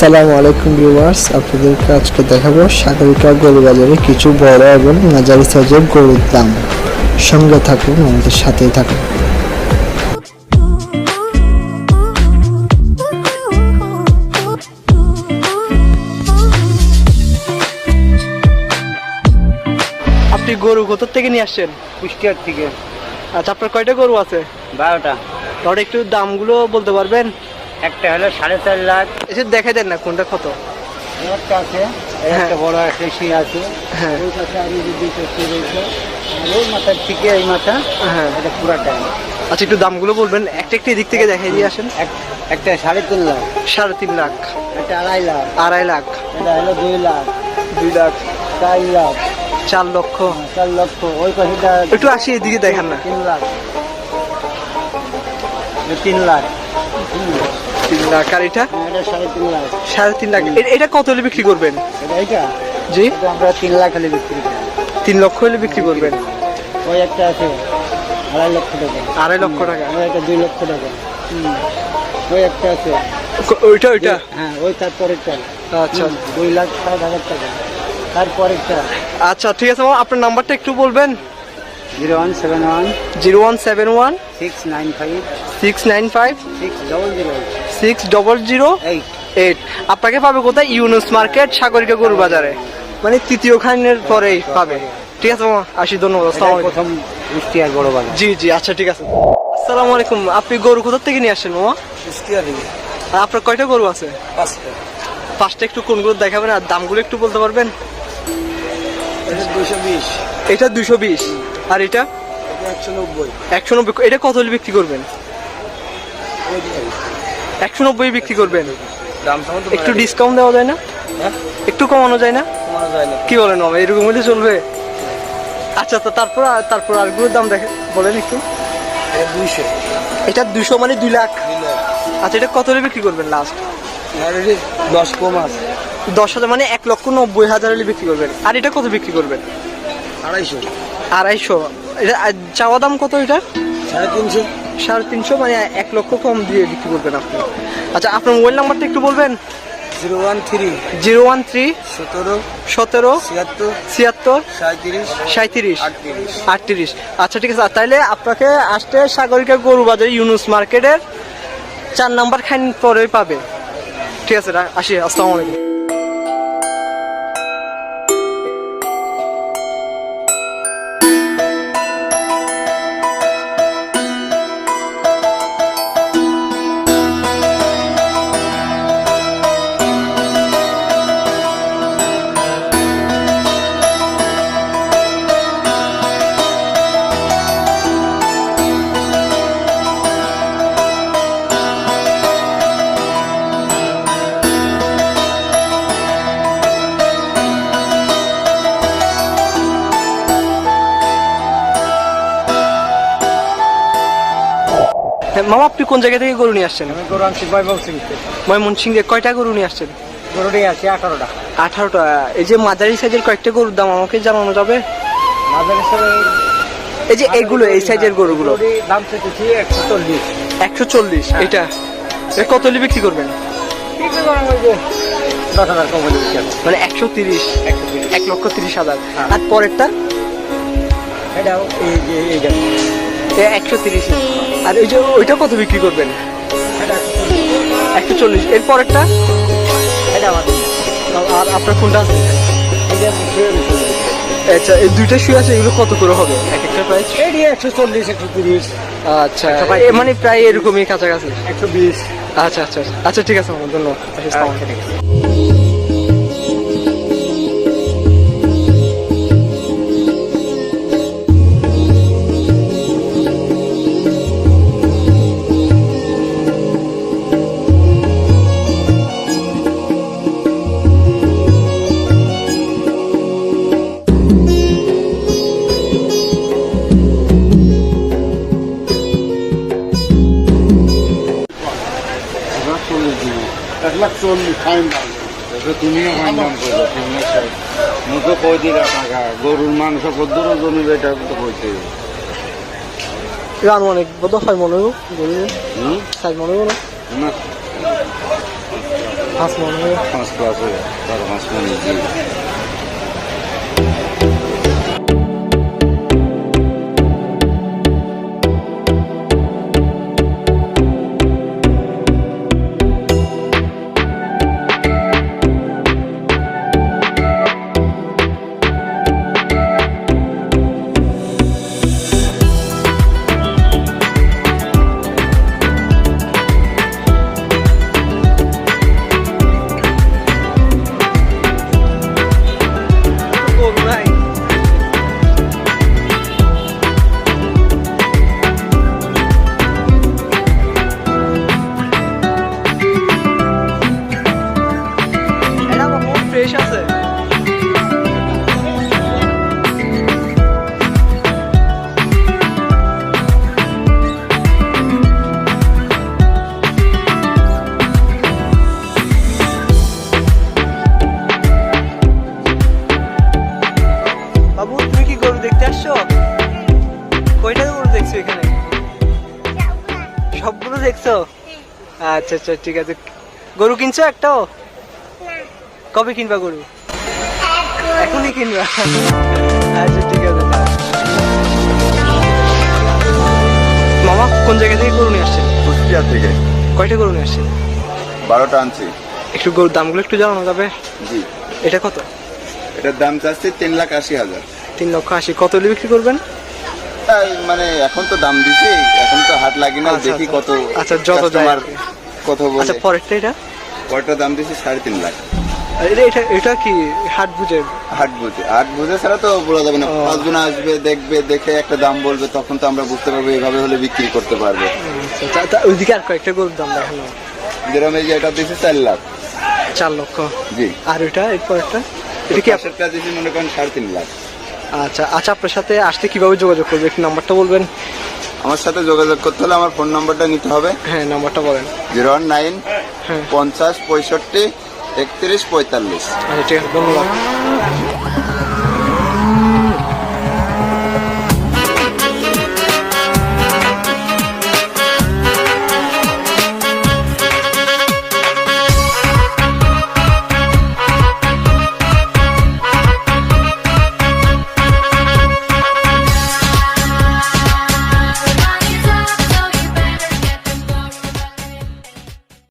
আসসালামু আলাইকুম ভিউয়ার্স আপনাদেরকে আজকে দেখাবো সাগরিকা গরু বাজারে কিছু বড় এবং মাঝারি সাইজের গরুর দাম। সঙ্গে থাকুন আমাদের সাথেই থাকুন। আপনি গরু কোথা থেকে নিয়ে আসছেন? কুষ্টিয়ার থেকে। আচ্ছা আপনার কয়টা গরু আছে? বারোটা। তাহলে একটু দামগুলো বলতে পারবেন? একটা হলো সাড়ে চার লাখ। এসে দেখা দেন না কোনটা কত? একটা আছে হ্যাঁ। একটা বড় একটা সে আছে। ওই পাশে আর এই যে রয়েছে। ওই মাথার থেকে এই মাথা হ্যাঁ। এটা পুরাটা আচ্ছা একটু দামগুলো বলবেন। একটা একটা এদিক থেকে দেখাই দিয়ে আসেন। এক একটা সাড়ে তিন লাখ। সাড়ে তিন লাখ। একটা আড়াই লাখ। আড়াই লাখ। এটা হলো দুই লাখ। দুই লাখ। চার লাখ। চার লক্ষ। চার লক্ষ। ওই পাশেটা একটু আসি এদিকে দেখান না। তিন লাখ। তিন লাখ। তিন লাখ। আর এটা? হ্যাঁ, সাড়ে তিন লাখ। সাড়ে তিন লাখ। এটা কত হলে বিক্রি করবেন? এটা জি? আমরা তিন লাখ হলে বিক্রি করি। তিন লক্ষ হলে বিক্রি করবেন? ওই একটা আছে আড়াই লক্ষ টাকা। আড়াই লক্ষ টাকা। ওই একটা দুই লক্ষ টাকা। ওই একটা আছে। ওইটা ওইটা? হ্যাঁ ওই তারপরেরটা আচ্ছা। দুই লাখ ষাট হাজার টাকা। তারপরেরটা আচ্ছা ঠিক আছে মামা, আপনার নাম্বারটা একটু বলবেন? Zero one seven one zero one seven one six nine five six nine five six double zero six double zero eight. Eight. আপনাকে পাবে কোথায়? ইউনুস মার্কেট সাগরিকা গরু বাজারে। মানে তৃতীয় খানের পরেই পাবে। ঠিক আছে মামা আসি ধন্যবাদ আসসালামু প্রথম মিষ্টি বড় বাজার। জি জি আচ্ছা ঠিক আছে। আসসালামু আলাইকুম আপনি গরু কোথা থেকে নিয়ে আসছেন মামা? কুষ্টিয়া আর আপনার কয়টা গরু আছে? পাঁচটা। পাঁচটা একটু কোনগুলো দেখাবেন আর দামগুলো একটু বলতে পারবেন? এটা দুশো বিশ। আর এটা? একশো নব্বই। একশো এটা কত হলে বিক্রি করবেন? একশো নব্বই বিক্রি করবেন? একটু ডিসকাউন্ট দেওয়া যায় না? একটু কমানো যায় না? কি বলেন মামা এরকম হলে চলবে? আচ্ছা তো তারপর তারপর আরগুলোর দাম দেখে বলেন একটু। দুইশো। এটা দুশো মানে দুই লাখ। আচ্ছা এটা কত হলে বিক্রি করবেন লাস্ট দশ কম আছে দশ হাজার মানে এক লক্ষ নব্বই হাজার হলে বিক্রি করবেন। আর এটা কত বিক্রি করবেন? আড়াইশো। আড়াইশো। এটা চাওয়া দাম কত এটা? সাড়ে তিনশো। সাড়ে তিনশো মানে এক লক্ষ কম দিয়ে বিক্রি করবেন আপনি। আচ্ছা আপনার মোবাইল নাম্বারটা একটু বলবেন? Zero one three. Zero one three সতেরো। সতেরো ছিয়াত্তর। ছিয়াত্তর সাঁত্রিশ সাঁত্রিশ আটত্রিশ। আচ্ছা ঠিক আছে। তাইলে আপনাকে আসতে সাগরিকা গরু বাজার ইউনুস মার্কেটের চার নাম্বার খান পরে পাবে। ঠিক আছে আসি আসসালামু আলাইকুম। মামা আপনি কোন জায়গা থেকে গরু নিয়ে আসছেন? আমি গৌরাম সিং বৈভব সিং ময়মনসিংহে কয়টা গরু নিয়ে আসছেন? গরুটাই আছে আঠারোটা। আঠারোটা। এই যে মাঝারি সাইজের কয়েকটা গরুর দাম আমাকে জানানো যাবে? মাঝার এই যে এগুলো এই সাইজের গরুগুলো। দাম চেয়েছি একশো চল্লিশ। একশো চল্লিশ এটা? এটা কত হলে বিক্রি করবেন। মানে একশো তিরিশ এক লক্ষ তিরিশ হাজার। হ্যাঁ। আর পরেরটা? এটাও এই যে এইটা একশো তিরিশ আর ওই যে ওইটা কত বিক্রি করবেন? একশো চল্লিশ। একশো চল্লিশ এর পরেরটা আর আপনার কোনটা আছে। আচ্ছা এই দুইটা শুয়ে আছে এগুলো কত করে হবে? এক একটা প্রাইস এটি একশো চল্লিশ একশো তিরিশ। আচ্ছা একটা এ মানে প্রায় এরকমই কাছাকাছি? একশো বিশ। আচ্ছা আচ্ছা আচ্ছা। আচ্ছা ঠিক আছে ধন্যবাদ। চল্লিশ ফাইন দাম তুমিও ফাইন দাম করো মুখে কই দিলে টাকা গরুর মাংস কদ্দুরও জমি এটা তো কইতে রান অনেক বোধ হয় মনে হয় হুম? সাইজ মনে হয় না? হাঁস মনে হয় পাঁচ ক্লাসে তার পাঁচ মানে জি দেখছ? আচ্ছা আচ্ছা ঠিক আছে। গরু কিনছো একটাও? কবে কিনবা গরু? এখনই কিনবা। আচ্ছা ঠিক আছে মামা কোন জায়গা থেকে গরু নিয়ে আসছেন? কুষ্টিয়া থেকে। কয়টা গরু নিয়ে আসছেন? বারোটা আনছি। একটু গরুর দামগুলো একটু জানানো যাবে? জি। এটা কত? এটার দাম চাচ্ছি তিন লাখ আশি হাজার। তিন লক্ষ আশি। কত বিক্রি করবেন? মানে এখন তো দাম দিছি। এখন তো হাট লাগি না আচ্ছা, দেখি আচ্ছা। কত আচ্ছা, যত কি। কত আচ্ছা পরেরটা এটা? কয়টা দাম দিছি সাড়ে তিন লাখ। আর এটা এটা এটা কি? হাট বুঝে? হাট বুঝে। হাট বুঝে ছাড়া তো বলা যাবে না। পাঁচজন আসবে দেখবে দেখে একটা দাম বলবে তখন তো আমরা বুঝতে পারব এইভাবে হলে বিক্রি করতে পারবে। আচ্ছা, ওইদিকে আর কয়েকটা গরুর দাম দেখানো যেরকম এই যে এটা দিছি চার লাখ। চার লক্ষ। জি। আর ওইটা এরপর একটা এটা কি আপ- পাশেরটা দিছি মনে করেন সাড়ে তিন লাখ। আচ্ছা আচ্ছা আপনার সাথে আসতে কীভাবে যোগাযোগ করবে? একটু নাম্বারটা বলবেন। আমার সাথে যোগাযোগ করতে হলে আমার ফোন নম্বরটা নিতে হবে। হ্যাঁ নম্বরটা বলেন। জিরো ওয়ান নাইন হ্যাঁ। পঞ্চাশ পঁয়ষট্টি একত্রিশ পঁয়তাল্লিশ। আচ্ছা ঠিক আছে ধন্যবাদ।